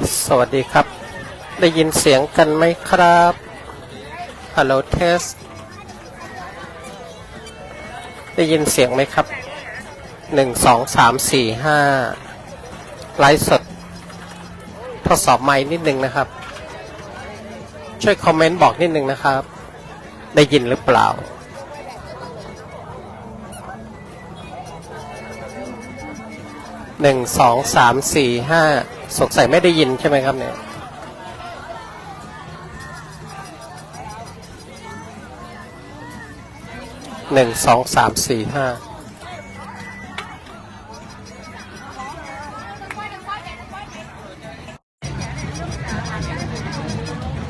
สวัสดีครับ ได้ยินเสียงกันไหมครับฮัลโหลเทสได้ยินเสียงไหมครับหนึ่งสองสามสี่ห้าไลฟ์สด ทดสอบไม้นิดนึงนะครับ ช่วยคอมเมนต์บอกนิดนึงนะครับ ได้ยินหรือเปล่าหนึ่งสองสามสี่ห้า สงสัยไม่ได้ยินใช่ไหมครับเนี่ยหนึ่งสองสามสี่ห้า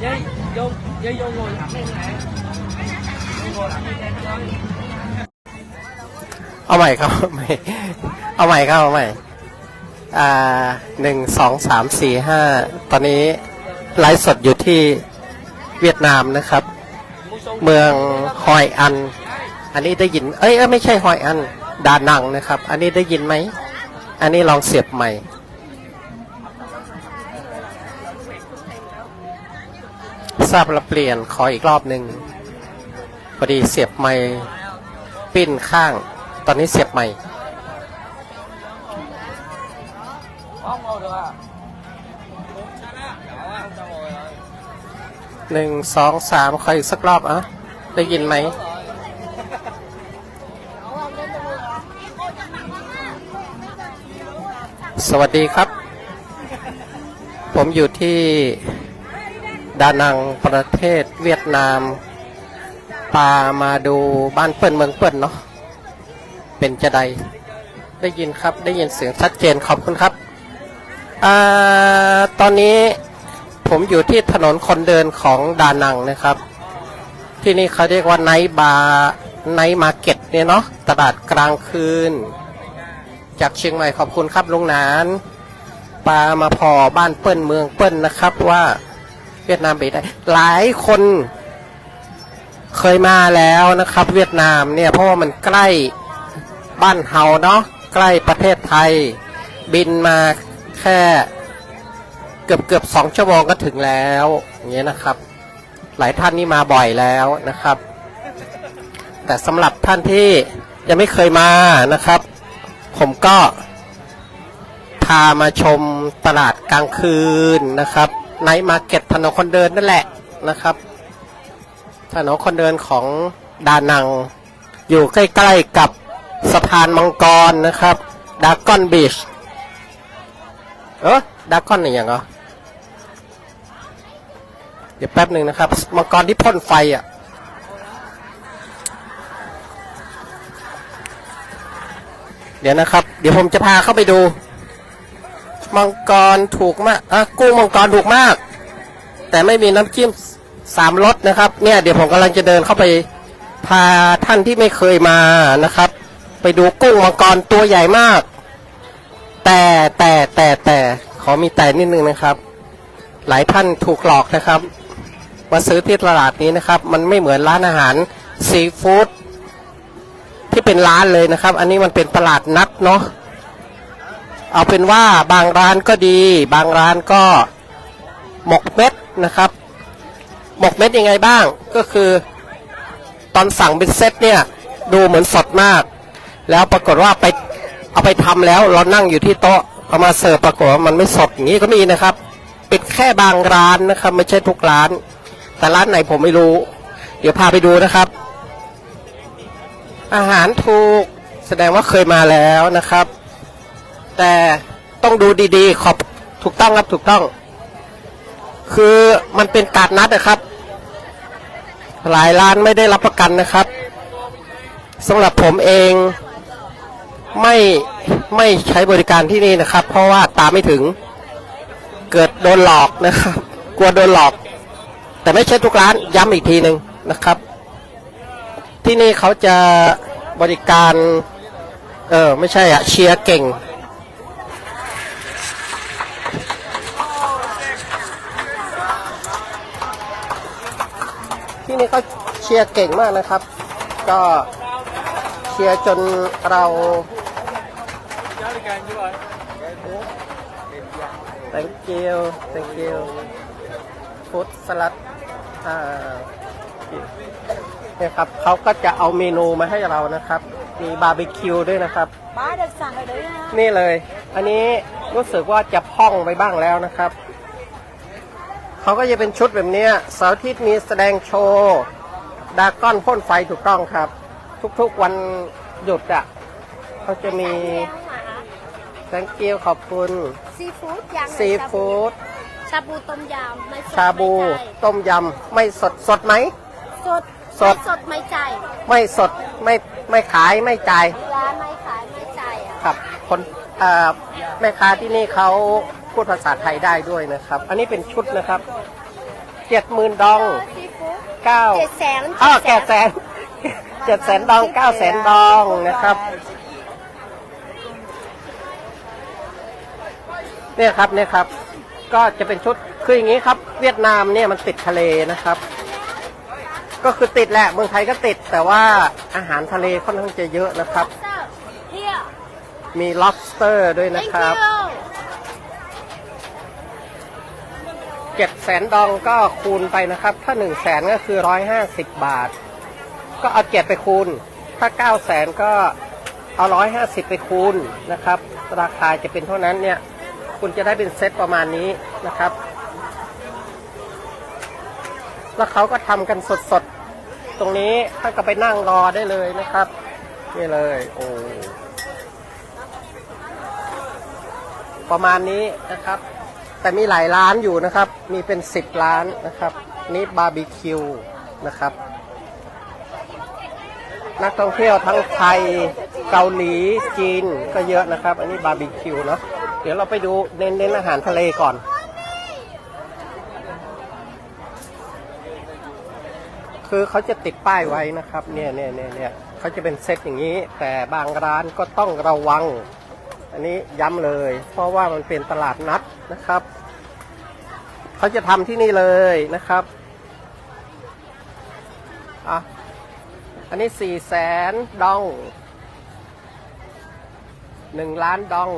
Dây, vô, dây vô ngồi thẳng lên này Vô ngồi thẳng lên đây thôi เอาใหม่ครับ เอาใหม่เอาใหม่ครับ เอาใหม่ หนึ่งสองสามสี่ห้าตอนนี้ไลฟ์สดอยู่ที่เวียดนามนะครับ เมืองฮอยอัน อันนี้ได้ยิน เอ้ยไม่ใช่ฮอยอัน ดานังนะครับ อันนี้ได้ยินไหม อันนี้ลองเสียบใหม่ทราบแล้วเปลี่ยนขออีกรอบหนึ่งพอดีเสียบใหม่ปิ้นข้าง ตอนนี้เสียบใหม่ หนึ่งสองสามขออีกสักรอบอะได้ยินไหมสวัสดีครับ ผมอยู่ที่ดานังประเทศเวียดนามปามาดูบ้านเปิ้นเมืองเปิ้นเนาะเป็นจะใด ได้ยินครับได้ยินเสียงชัดเจนขอบคุณครับอ่าตอนนี้ ผมอยู่ที่ถนนคนเดินของดานังนะครับ ที่นี่เขาเรียกว่าไนท์บาร์ไนท์มาร์เก็ตเนี่ยเนาะตลาดกลางคืน จากเชียงใหม่ขอบคุณครับลุงนานปามาพอบ้านเปิ้นเมืองเปิ้นนะครับว่าเวียดนามไปได้ หลายคนเคยมาแล้วนะครับ เวียดนามเนี่ยเพราะว่ามันใกล้บ้านเฮาเนาะใกล้ประเทศไทย บินมาแค่ กือบเกือบสองชั่วโมงก็ถึงแล้วอย่างเงี้ยนะครับ หลายท่านนี่มาบ่อยแล้วนะครับ แต่สำหรับท่านที่ยังไม่เคยมานะครับ ผมก็พามาชมตลาดกลางคืนนะครับไนท์มาร์เก็ตถนนคนเดินนั่นแหละนะครับ ถนนคนเดินของดานัง อยู่ใกล้ๆกับสะพานมังกรนะครับดากอนบีชเออดากอนอย่างเหรอ เดี๋ยวแป๊บหนึ่งนะครับมังกรที่พ่นไฟอะเดี๋ยวนะครับ เดี๋ยวผมจะพาเข้าไปดู มังกรถูกมากอะกุ้งมังกรถูกมาก แต่ไม่มีน้ำจิ้มสามรสนะครับ เนี่ย เดี๋ยวผมกำลังจะเดินเข้าไปพาท่านที่ไม่เคยมานะครับ ไปดูกุ้งมังกรตัวใหญ่มาก แต่แต่แต่แต่ขอมีแต่นิดนึงนะครับ หลายท่านถูกหลอกนะครับ มาซื้อที่ตลาดนี้นะครับ มันไม่เหมือนร้านอาหารซีฟู้ดที่เป็นร้านเลยนะครับ อันนี้มันเป็นตลาดนัดเนาะเอาเป็นว่าบางร้านก็ดี บางร้านก็หมกเม็ดนะครับ หมกเม็ดยังไงบ้างก็คือ ตอนสั่งเป็นเซตเนี่ย ดูเหมือนสดมาก แล้วปรากฏว่าไปเอาไปทำแล้วเรานั่งอยู่ที่โต๊ะเอามาเสิร์ฟปรากฏว่ามันไม่สดอย่างนี้ก็มีนะครับ เป็นแค่บางร้านนะครับ ไม่ใช่ทุกร้าน แต่ร้านไหนผมไม่รู้ เดี๋ยวพาไปดูนะครับ อาหารถูกแสดงว่าเคยมาแล้วนะครับ แต่ต้องดูดีๆ ขอบถูกต้องครับถูกต้อง คือมันเป็นการนัดนะครับ หลายร้านไม่ได้รับประกันนะครับสำหรับผมเองไม่ไม่ใช้บริการที่นี่นะครับ เพราะว่าตามไม่ถึงเกิดโดนหลอกนะครับ กลัวโดนหลอก แต่ไม่ใช่ทุกร้านย้ำอีกทีหนึ่งนะครับ ที่นี่เขาจะบริการ เออไม่ใช่อะเชียร์เก่ง ที่นี่เขาเชียร์เก่งมากนะครับ ก็เชียร์จนเรา Cháu đi càng chú ơi thank you thank you ฟู้ดสลัดอ่าเนี่ยครับเขาก็จะเอาเมนูมาให้เรานะครับ มีบาร์บีคิวด้วยนะครับ Bá được สั่ง ở đấy ha. นี่เลย อันนี้รู้สึกว่าจะพองไปบ้างแล้วนะครับเขาก็จะเป็นชุดแบบเนี้ยเสาร์อาทิตย์มีแสดงโชว์ดราก้อนพ่นไฟถูกต้องครับ ทุกๆวันหยุดอะเขาจะมี thank you ขอบคุณ Seafood yang ซีฟู้ด ชาบูต้มยำไม่สดชาบูไม่ใจต้มยำไม่สดสดไหม สดสด ไม่สดไม่ใจายไม่สดไม่ไม่ขายไม่จ่ายร้านไม่ขายไม่ใจายอะครับ คนเอ่อแม่ค้าที่นี่เขาพูดภาษาไทยได้ด้วยนะครับ อันนี้เป็นชุดนะครับเจ็ดหมื่นดองซีฟู้ดเก้า เจ็ดแสนอ้าวแก่แสนเจ็ดแสนดองเก้าแสนดองนะครับ เนี่ยครับเนี่ยครับ ก็จะเป็นชุดคืออย่างนี้ครับ เวียดนามเนี่ยมันติดทะเลนะครับ ก็คือติดแหละเมืองไทยก็ติด แต่ว่าอาหารทะเลค่อนข้างจะเยอะนะครับ มี lobster ด้วยนะครับเจ็ดแสนดองก็คูณไปนะครับ ถ้าหนึ่งแสนก็คือร้อยห้าสิบบาท ก็เอาเจ็ดไปคูณ ถ้าเก้าแสนก็เอาร้อยห้าสิบไปคูณนะครับ ราคาจะเป็นเท่านั้นเนี่ย คุณจะได้เป็นเซตประมาณนี้นะครับ แล้วเขาก็ทำกันสดๆ ตรงนี้ท่านก็ไปนั่งรอได้เลยนะครับ นี่เลย โอ้ ประมาณนี้นะครับ แต่มีหลายร้านอยู่นะครับ มีเป็นสิบร้านนะครับ นี่บาร์บีคิวนะครับนักท่องเที่ยวทั้งไทย เกาหลี จีน ก็เยอะนะครับ อันนี้บาร์บีคิวเนาะ เดี๋ยวเราไปดูเน้นเน้นอาหารทะเลก่อน คือเขาจะติดป้ายไว้นะครับ เนี่ยเนี่ยเนี่ยเนี่ยเขาจะเป็นเซตอย่างนี้ แต่บางร้านก็ต้องระวัง อันนี้ย้ำเลย เพราะว่ามันเป็นตลาดนัดนะครับเขาจะทำที่นี่เลยนะครับอะอันนี้สี่แสนดองหนึ่งล้านดอง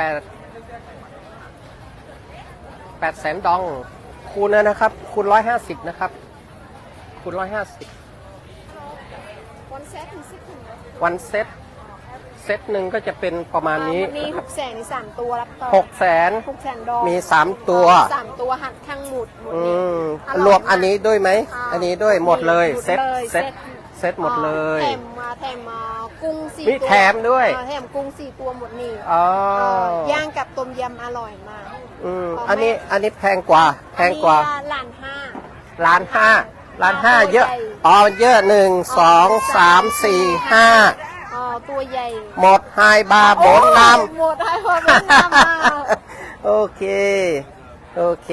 แปดแปดแสนดอง คูณนะนะครับ คูณร้อยห้าสิบนะครับ คูณร้อยห้าสิบวันเซตถึงสิบถึงวันเซตเซตหนึ่งก็จะเป็นประมาณนี้วันนี้หกแสนในสามตัวรับต่อหกแสนหกแสนดองมีสามตัวสามตัวหักข้างหมุดหมดอืนี่มอร่อยรวมอันนี้ด้วยไหมอ่าอันนี้ด้วยหมดเลยหมดเซ็ตเลยเซ็ต เซ็ตเซ็ตหมดเลย แถมมาแถมมากุ้งสี่มีตัวแถมด้วย อ่าแถมกุ้งสี่ตัวหมดนี่อ๋อย่างกับต้มยำอร่อยมากอืมของอันนี้แม่อันนี้แพงกว่า แพงกว่าอันนี้ล้านห้า ล้านห้าล้านห้าตัวเยอะใหญ่อ๋อเยอะหนึ่งสองสามสี่ห้าอ๋อตัวใหญ่ หมดไฮบาร์โบนนหมดให้พอเป็นน้ำมากำโอเค โอเค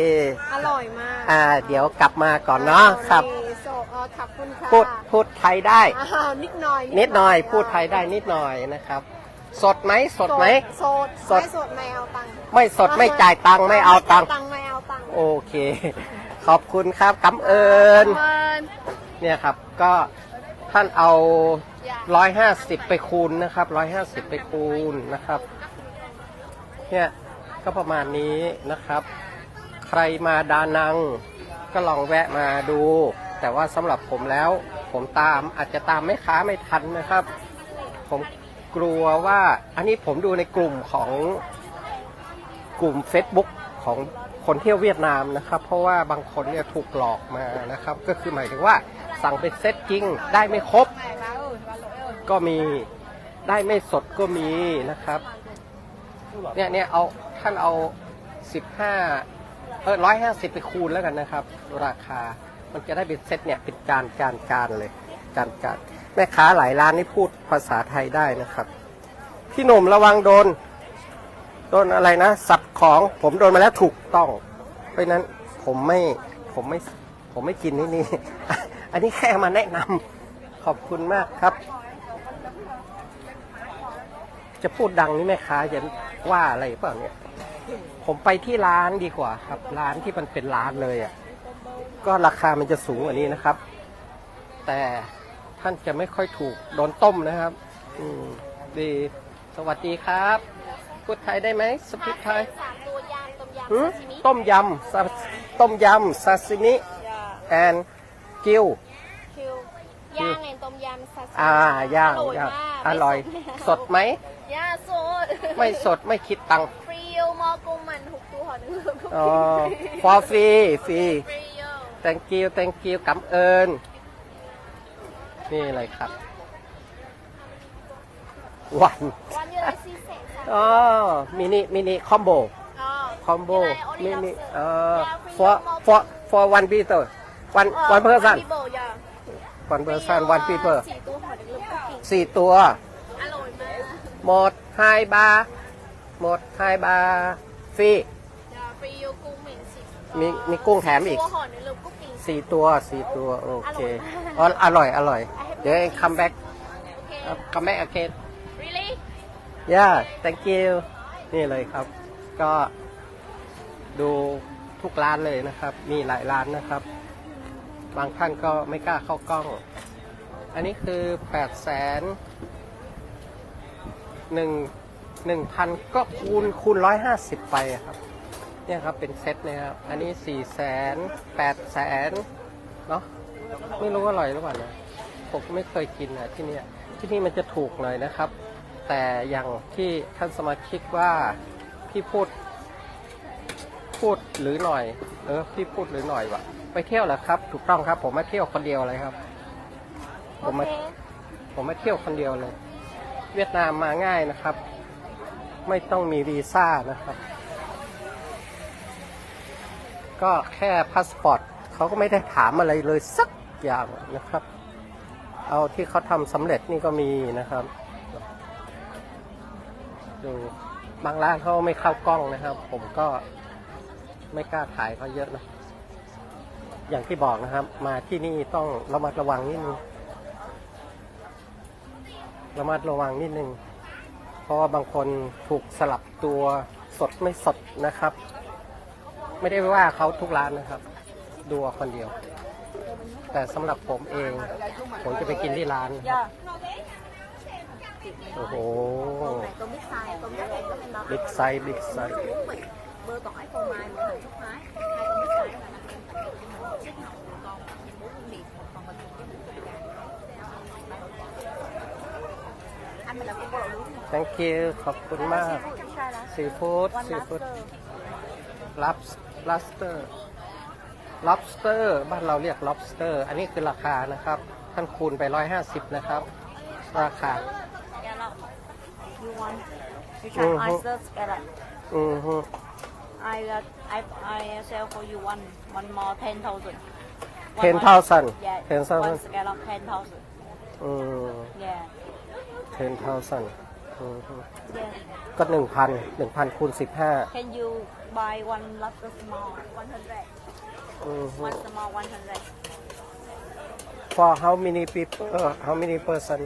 อร่อยมาก อ่า เดี๋ยวกลับมาก่อนเนาะครับนี่โซเอ่อขอบคุณค่ะพูดพูดไทยได้ อ้าวนิดหน่อยนิดหน่อยพูดไทยได้นิดหน่อยนะครับ สดไหมสดไหม สดสด ไม่สดไม่เอาตังค์ไม่สดไม่จ่ายตังค์ไม่เอาตังค์ไม่จ่ยตังค์ไม่เอาตังค์โอเค ขอบคุณครับกำเอิญเมินเนี่ยครับก็ท่านเอาอย่าร้อยห้าสิบไปคูณนะครับร้อยห้าสิบไปคูณนะครับเนี่ยก็ประมาณนี้นะครับ ใครมาดานังก็ลองแวะมาดู แต่ว่าสำหรับผมแล้ว ผมตามอาจจะตามไม่ค้าไม่ทันนะครับ ผมกลัวว่าอันนี้ผมดูในกลุ่มของกลุ่ม Facebook ของคนเที่ยวเวียดนามนะครับ เพราะว่าบางคนเนี่ยถูกหลอกมานะครับ ก็คือหมายถึงว่าสั่งเป็นเซตจริงได้ไม่ครบ ก็มีได้ไม่สดก็มีนะครับเนี่ยเนี่ยเอาท่านเอาสิบห้าเออร้อยห้าสิบไปคูณแล้วกันนะครับ ราคา มันจะได้เป็นเซตเนี่ยเป็นจานจานจานเลยจานจานแม่ค้าหลายร้านนี่พูดภาษาไทยได้นะครับ พี่หนุ่มระวังโดน โดนอะไรนะ สับของผมโดนมาแล้วถูกต้อง เพราะนั้นผมไม่ผมไม่ผมไม่กินนี่นี่อันนี้แค่มาแนะนำขอบคุณมากครับ จะพูดดังนี่แม่ค้าจะว่าอะไรเปล่าเนี่ยผมไปที่ร้านดีกว่าครับ ร้านที่มันเป็นร้านเลยอะ ก็ราคามันจะสูงกว่านี้นะครับ แต่ท่านจะไม่ค่อยถูกโดนต้มนะครับ อืมดีสวัสดีครับ พูดไทยได้ไหมสปิกไทยสามตัวหืมซาซิมิต้มยำซาต้มยำซาซิมิย่า and กิว คิวย่างไงต้มยำซาซิมิอ่าย่างอร่อยย่างมากอร่อย สดไหม ย่าสดไม่สดไม่คิดตังค์ฟรีโอมอกุมมันหุกตัวหอหนึ่งอ๋อ for free ฟรีฟรีโอ thank you thank you กำเอิญนี่เลยครับ วันวันยูไลซีเซ็ตอ๋อมินิมินิคอมโบอ๋อคอมโบ You like only มินิ lobster? เอ่อ Yeah, free for lobster. for for one people one เอ่อ one person people ย่า one person one people สี่ตัวหอหนึ่งลูกกุ๊กกิ๊กสี่ตัวอร่อยมากหมดไฮบาร์หมดไฮบาร์ฟรี ย่าฟรีโอกุ้งเหม็นสิ มีมีกุ้งแถมอีก ตัวหอหนึ่งลูกกุ๊กกิ๊กสี่ตัวสี่ตัวโอเคอร่อยมากอ๋ออร่อยอร่อย เดี๋ยว come back โอเค come back again really yeah thank you นี่เลยครับ ก็ดูทุกร้านเลยนะครับ มีหลายร้านนะครับ บางท่านก็ไม่กล้าเข้ากล้อง อันนี้คือแปดแสนหนึ่งหนึ่งพันก็คูณคูณร้อยห้าสิบไปอะครับ เนี่ยครับเป็นเซตเลยครับ อันนี้สี่แสนแปดแสนเนาะไม่รู้ว่าอร่อยหรือเปล่านะผมไม่เคยกินอะที่เนี่ยที่นี่มันจะถูกหน่อยนะครับ แต่อย่างที่ท่านสมาชิกว่าพี่พูด พูดหรือหน่อย เออพี่พูดหรือหน่อยวะไปเที่ยวเหรอครับ ถูกต้องครับ ผมมาเที่ยวคนเดียวเลยครับผโอมมาเคผมมาเที่ยวคนเดียวเลย เวียดนามมาง่ายนะครับ ไม่ต้องมีวีซ่านะครับ ก็แค่พาสปอร์ตเขาก็ไม่ได้ถามอะไรเลยสักอย่างนะครับ เอาที่เขาทำสำเร็จนี่ก็มีนะครับ ดูบางร้านเขาไม่เข้ากล้องนะครับ ผมก็ไม่กล้าถ่ายเขาเยอะนะ อย่างที่บอกนะครับ มาที่นี่ต้องระมัดระวังนิดนึงระมัดระวังนิดนึง เพราะว่าบางคนถูกสลับตัวสดไม่สดนะครับ ไม่ได้ว่าเขาทุกร้านนะครับ ดูเอาคนเดียว แต่สำหรับผมเอง ผมจะไปกินที่ร้านย่าโอ้โห này tôm biết xài tôm rất đẹp lắm em đó บิ๊กไซส์บิ๊กไซส์ bơ tỏi phô mai một hạt chút thái hai tôm biết xài đó là chiếc ngọc một con bốn con miệng một con bịch anh mình là con bò đúng không thank you ขอบคุณมาก trong sai đó ซีฟู้ด one ซีฟู้ด lobster lobster lobster lobster บ้านเราเรียก lobster อันนี้คือราคานะครับ ท่านคูณไป 150 นะครับ ราคา scallop you want you try Mhm. oyster scallop อือฮึ I uh, I I sell for you one one more ten thousand 10,000 yeah 10,000 one scallop ten thousand อืม yeah 10,000อือฮึ yeah ก็ 1,000 1,000คูณ 15 Can you buy one lobster small, one hundred? อือฮึ One small, one hundred. for how many people uh, how many person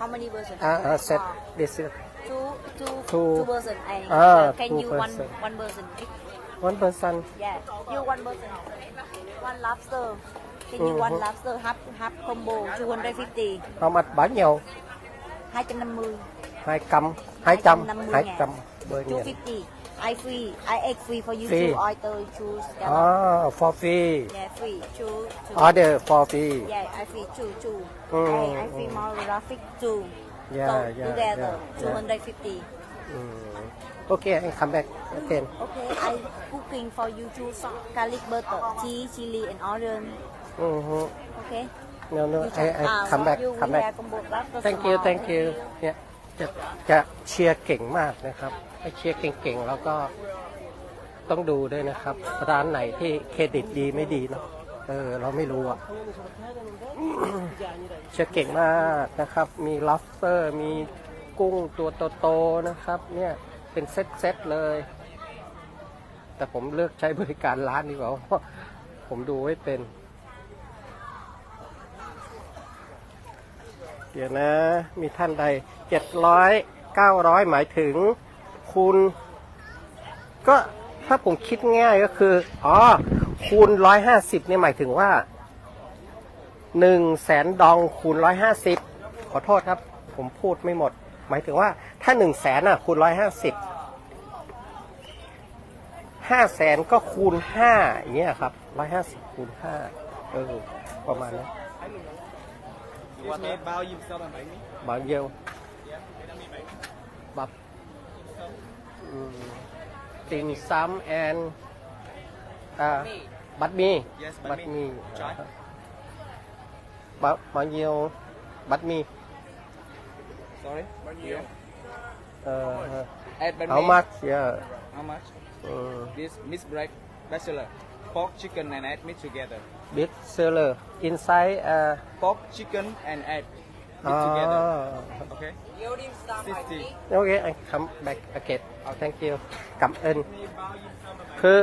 How many person? uh, uh, set Ah, this two, two, Two. two person. And Ah, uh, can two you one, person. one person? one person Yeah, you one person. One lobster. Can you one Mhm. lobster half half combo? Two hundred fifty. how much bao nhiêu Hai trăm năm mươi. hai trăm hai trăm 250 hai ngàn. trăm bơi Two nhiêu fifty. I free. I egg free for you. Free. Two oyster, two scallop. ah for free Yeah, free. Two, two. order for free Yeah, I free two, two. Mm, I, I free mm. more graphic two. Yeah, so yeah, together, yeah, two yeah. hundred fifty. อืมโอเค I come back again Okay, I cooking for you two sauce, garlic butter, cheese, chili, and onion. อือฮึ Okay. no no You I can- I ah, come back you come we back have combo lobster thank you small. thank you เนี่ย จะจะเชียร์เก่งมากนะครับไอเชียร์เก่งๆแล้วก็ต้องดูด้วยนะครับ ร้านไหนที่เครดิตดีไม่ดีเนาะเออเราไม่รู้อะเชียร์เก่งมากนะครับ มี lobster มีกุ้งตัวโตๆนะครับ เนี่ยเป็นเซตๆเลย แต่ผมเลือกใช้บริการร้านดีกว่าเพราะผมดูไว้เป็น เดี๋ยวนะ มีท่านใดเจ็ดร้อยเก้าร้อยหมายถึงคูณก็ถ้าผมคิดง่ายก็คืออ๋อคูณร้อยห้าสิบนี่หมายถึงว่าหนึ่งแสนดองคูณร้อยห้าสิบขอโทษครับ ผมพูดไม่หมด หมายถึงว่าถ้าหนึ่งแสนอะคูณร้อยห้าสิบห้าแสนก็คูณห้าอย่างเงี้ยครับร้อยห้าสิบคูณห้าเออประมาณนั้น Excuse me, bao nhiêu sao bạn bảy mươi? บางเยียวบับติ่งซ้ำแอนอ่าบัตรมี Yes, บัตร bánh มี mì. Trái. บัตรบางเยียวบัตรมี Sorry. Bao nhiêu? เอ่อ Add bánh how mì. much yeah How much? เออ This mixed bread bachelor. Pork, chicken and egg mixed together. big seller inside เอ่อ Pork, chicken and egg อ๋อ mixed together. Okay. 60. โอเค I come back again thank you กับเอินคือ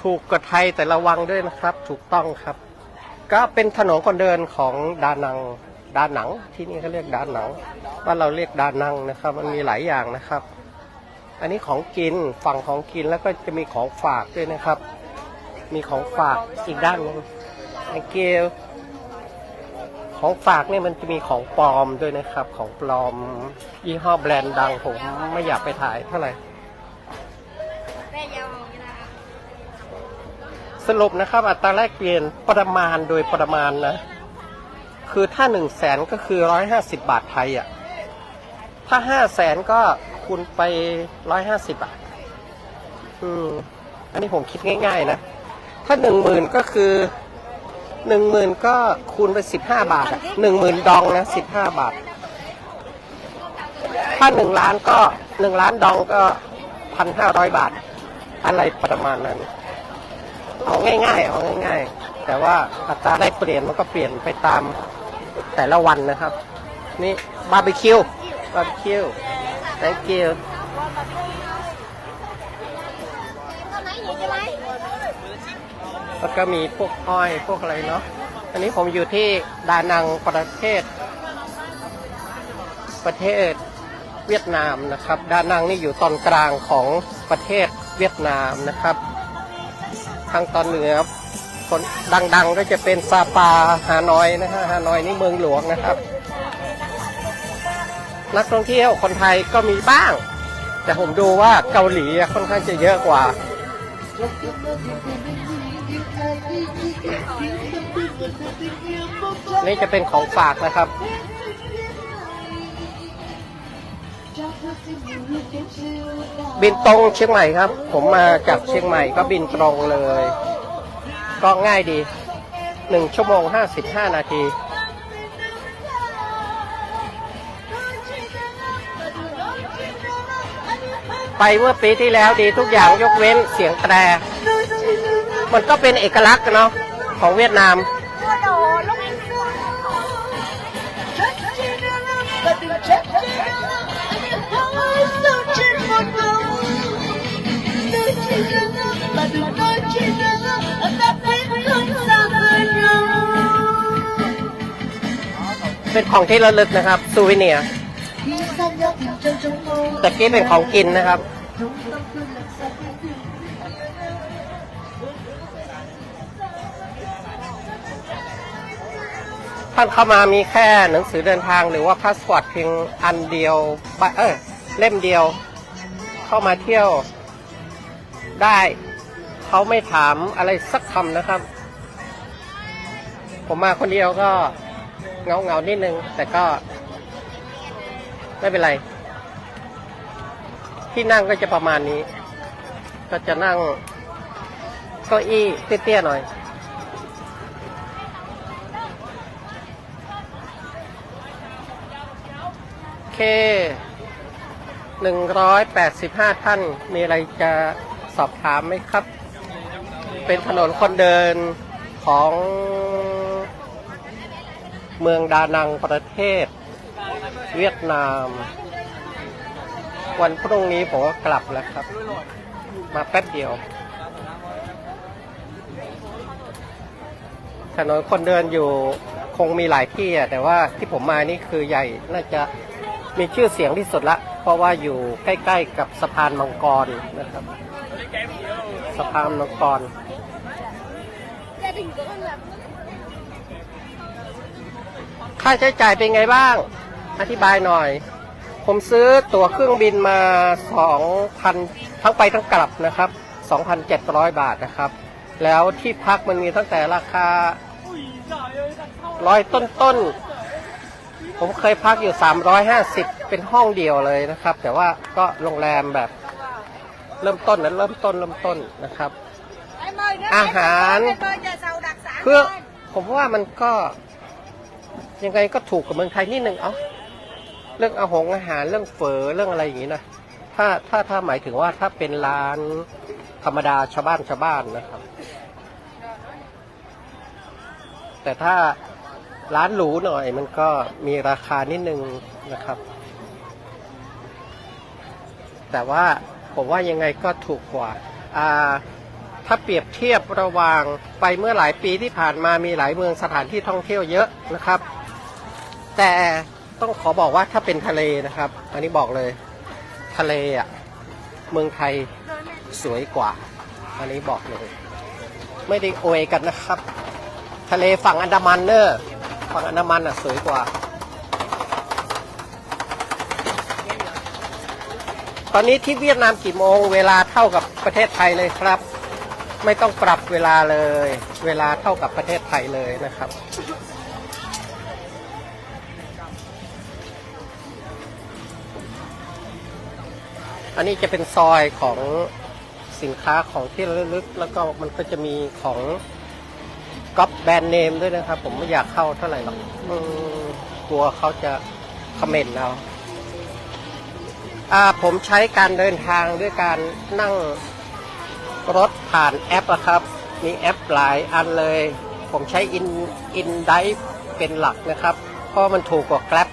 ถูกกว่าไทยแต่ระวังด้วยนะครับ ถูกต้องครับ ก็เป็นถนนคนเดินของดานัง ดาหนัง ที่นี่เขาเรียกดาหนัง ว่านเราเรียกดานังนะครับ มันมีหลายอย่างนะครับ อันนี้ของกินฝั่งของกินแล้วก็จะมีของฝากด้วยนะครับ มีของฝากอีกด้านหนึง thank you ของฝากเนี่ยมันจะมีของปลอมด้วยนะครับ ของปลอมยี่ห้อแบรนด์ดังผมไม่อยากไปถ่ายเท่าไหร่สรุปนะครับ อัตราแลกเปลี่ยนประมาณโดยประมาณนะ คือถ้าหนึ่งแสนก็คือร้อยห้าสิบบาทไทยอะ ถ้าห้าแสนก็ คูณไปร้อยห้าสิบบาทอืม อันนี้ผมคิดง่าย ๆ นะ ถ้าหนึ่งหมื่นก็คือหนึ่งหมื่นก็คูณไปสิบห้าบาทอะหนึ่งหมื่นดองนะสิบห้าบาท ถ้าหนึ่งล้านก็หนึ่งล้านดองก็พันห้าร้อยบาท อะไรประมาณนั้น เอาง่ายๆ เอาง่าย ๆ แต่ว่าอัตราได้เปลี่ยนมันก็เปลี่ยนไปตามแต่ละวันนะครับ นี่บาร์บีคิวบาร์บีคิว thank you แล้วก็มีพวกอ้อยพวกอะไรเนาะอันนี้ผมอยู่ที่ดานังประเทศ ประเทศเวียดนามนะครับ ดานังนี่อยู่ตอนกลางของประเทศเวียดนามนะครับ ทางตอนเหนือคนดังๆก็จะเป็นซาปาฮานอยนะฮะฮานอยนี่เมืองหลวงนะครับ นักท่องเที่ยวคนไทยก็มีบ้าง แต่ผมดูว่าเกาหลีค่อนข้างจะเยอะกว่า นี่จะเป็นของฝากนะครับ บินตรงเชียงใหม่ครับ ผมมาจากเชียงใหม่ก็บินตรงเลย ก็ง่ายดีหนึ่งชั่วโมงห้าสิบห้านาที ไปเมื่อปีที่แล้วดีทุกอย่างยกเว้นเสียงแตร มันก็เป็นเอกลักษณ์เนาะของเวียดนาม เป็นของที่ระลึกนะครับ ซูวิเนียร์ แต่กี้เป็นของกินนะครับ ท่านเข้ามามีแค่หนังสือเดินทางหรือว่าพาสปอร์ตเพียงอันเดียวเออเล่มเดียว เข้ามาเที่ยวได้เขาไม่ถามอะไรสักคำนะครับ ผมมาคนเดียวก็เงาเงานิดนึง แต่ก็ไม่เป็นไร ที่นั่งก็จะประมาณนี้ ก็จะนั่งเก้าอี้เตี้ยๆหน่อยเคหนึ่งร้อยแปดสิบห้าท่าน มีอะไรจะสอบถามไหมครับ เป็นถนนคนเดินของเมืองดานังประเทศ เวียดนาม วันพรุ่งนี้ผมก็กลับแล้วครับ มาแป๊บเดียว ถนนคนเดินอยู่คงมีหลายที่อะแต่ว่าที่ผมมานี่คือใหญ่น่าจะมีชื่อเสียงที่สุดละ เพราะว่าอยู่ใกล้ ๆ กับสะพานมังกรนะครับ สะพานมังกรค่าใช้จ่ายเป็นไงบ้าง อธิบายหน่อย ผมซื้อตั๋วเครื่องบินมาสองพันทั้งไปทั้งกลับนะครับสองพันเจ็ดร้อยบาทนะครับ แล้วที่พักมันมีตั้งแต่ราคาร้อยต้นต้นๆ ผมเคยพักอยู่ 350 เป็นห้องเดียวเลยนะครับ แต่ว่าก็โรงแรมแบบเริ่มต้นนั้นเริ่มต้นเริ่มต้นนะครับ อาหารเพื่อผมว่ามันก็ยังไงก็ถูกกับเมืองไทยนิดนึง เอา เรื่องอาหงอาหารเรื่องเฝอเรื่องอะไรอย่างนี้นะถ้าถ้าถ้าหมายถึงว่าถ้าเป็นร้านธรรมดาชาวบ้านชาวบ้านนะครับ แต่ถ้าร้านหรูหน่อยมันก็มีราคานิดนึงนะครับ แต่ว่าผมว่ายังไงก็ถูกกว่าอ่าถ้าเปรียบเทียบระหว่างไปเมื่อหลายปีที่ผ่านมามีหลายเมืองสถานที่ท่องเที่ยวเยอะนะครับ แต่ ต้องขอบอกว่าถ้าเป็นทะเลนะครับ อันนี้บอกเลยทะเลอะเมืองไทยสวยกว่า อันนี้บอกเลย ไม่ได้โอยกันนะครับ ทะเลฝั่งอันดามันเนอะฝั่งอันดามันอะสวยกว่า ตอนนี้ที่เวียดนามกี่โมง เวลาเท่ากับประเทศไทยเลยครับ ไม่ต้องปรับเวลาเลย เวลาเท่ากับประเทศไทยเลยนะครับ อันนี้จะเป็นซอยของสินค้าของที่ระลึก แล้วก็มันก็จะมีของก๊อปแบรนด์เนมด้วยนะครับ ผมไม่อยากเข้าเท่าไหร่หรอกกลัวเขาจะคอมเมนต์เราอ่าผมใช้การเดินทางด้วยการนั่งรถผ่านแอปอะครับ มีแอปหลายอันเลย ผมใช้อินอินไดเป็นหลักนะครับ เพราะมันถูกกว่า Grab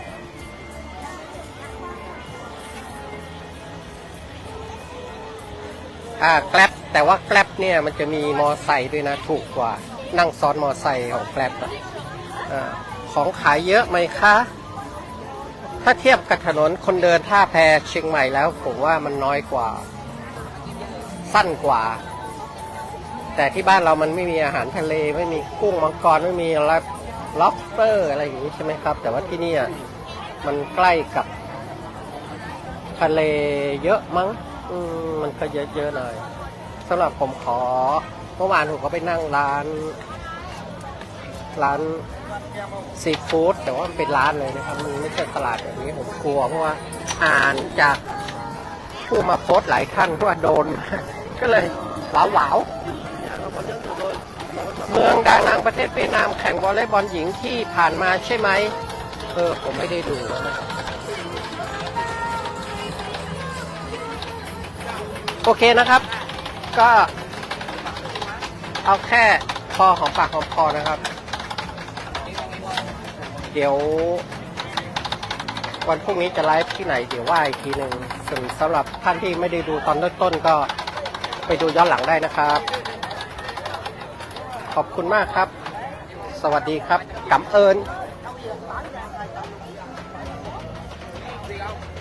อ่า Grab แต่ว่า Grab เนี่ยมันจะมีมอไซค์ด้วยนะถูกกว่า นั่งซ้อนมอไซค์ของ Grab อะอ่าของขายเยอะไหมคะ ถ้าเทียบกับถนนคนเดินท่าแพเชียงใหม่แล้วผมว่ามันน้อยกว่า สั้นกว่า แต่ที่บ้านเรามันไม่มีอาหารทะเลไม่มีกุ้งมังกรไม่มีอะไรล็อบสเตอร์อะไรอย่างนี้ใช่ไหมครับ แต่ว่าที่นี่มันใกล้กับทะเลเยอะมั้ง อืมมันก็เยอะๆหน่อยสำหรับผมขอเมื่อวานผมก็ไปนั่งร้าน ร้านซีฟู้ดแต่ว่ามันเป็นร้านเลยนะครับ มันไม่ใช่ตลาดแบบนี้ผมกลัวเพราะว่าอ่านจากผู้มาโพสต์หลายท่านว่าโดน ก็เลยหวาวหวาวเมืองดานังประเทศเวียดนามแข่งวอลเลย์บอลหญิงที่ผ่านมาใช่ไหมเออผมไม่ได้ดูนะครับ โอเคนะครับ ก็เอาแค่พอของปากของคอนะครับ เดี๋ยว วันพรุ่งนี้จะไลฟ์ที่ไหน เดี๋ยวว่าอีกทีหนึ่งส่วนสำหรับท่านที่ไม่ได้ดูตอนต้นๆก็ไปดูย้อนหลังได้นะครับ ขอบคุณมากครับ สวัสดีครับกำเอิญ